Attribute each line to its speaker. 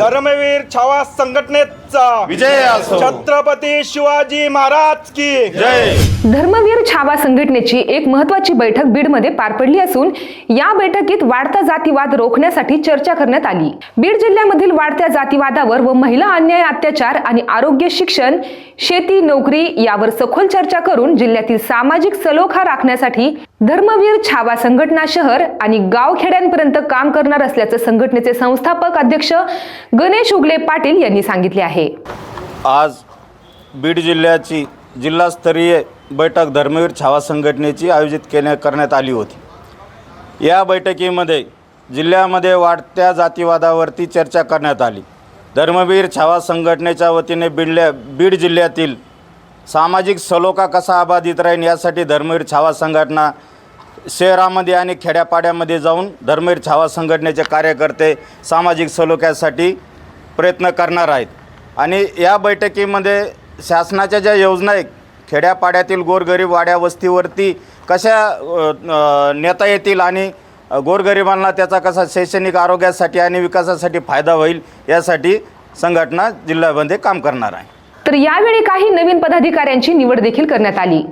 Speaker 1: धर्मवीर छावा संघटनेचा.
Speaker 2: विजय असो.
Speaker 1: छत्रपती शिवाजी महाराज की.
Speaker 2: जय.
Speaker 3: धर्मवीर छावा संघटनेची एक महत्वाची बैठक बीडमध्ये पार पडली असून या बैठकीत वाढता जातीवाद रोखण्यासाठी चर्चा करण्यात आली. बीड जिल्ह्यामधील वाढत्या जातीवादावर व महिला अन्याय अत्याचार आणि आरोग्य शिक्षण शेती नोकरी यावर सखोल चर्चा करून जिल्ह्यातील सामाजिक सलोखा राखण्यासाठी धर्मवीर छावा संघटना शहर आणि गाव खेड्यांपर्यंत काम करणार असल्याचं संघटनेचे संस्थापक अध्यक्ष गणेश उगले पाटील यांनी सांगितले आहे.
Speaker 2: आज बीड जिल्ह्याची जिल्हास्तरीय बैठक धर्मवीर छावा संघटनेची आयोजित केल्या करण्यात आली होती. या बैठकीमध्ये जिल्ह्यामध्ये वाढत्या जातीवादावरती चर्चा करण्यात आली. धर्मवीर छावा संघटनेच्या वतीने बीडल्या बीड जिल्ह्यातील सामाजिक सलोखा कसा अबाधित राहील यासाठी धर्मवीर छावा संघटना शहरामध्ये आणि खेड्यापाड्यामध्ये जाऊन धर्मवीर छावा संघटनेचे कार्यकर्ते सामाजिक सलोख्यासाठी प्रयत्न करणार आहेत. आणि या बैठकीमध्ये शासनाच्या ज्या योजना आहेत खेड्यापाड्यातील गोरगरीब वाड्या वस्तीवरती कशा नेता येतील आणि गोरगरिबांना त्याचा कसा शैक्षणिक आरोग्यासाठी आणि विकासासाठी फायदा होईल यासाठी संघटना जिल्ह्यामध्ये काम करणार आहे.
Speaker 3: तर यावेळी काही नवीन पदाधिकाऱ्यांची निवड देखील करण्यात आली.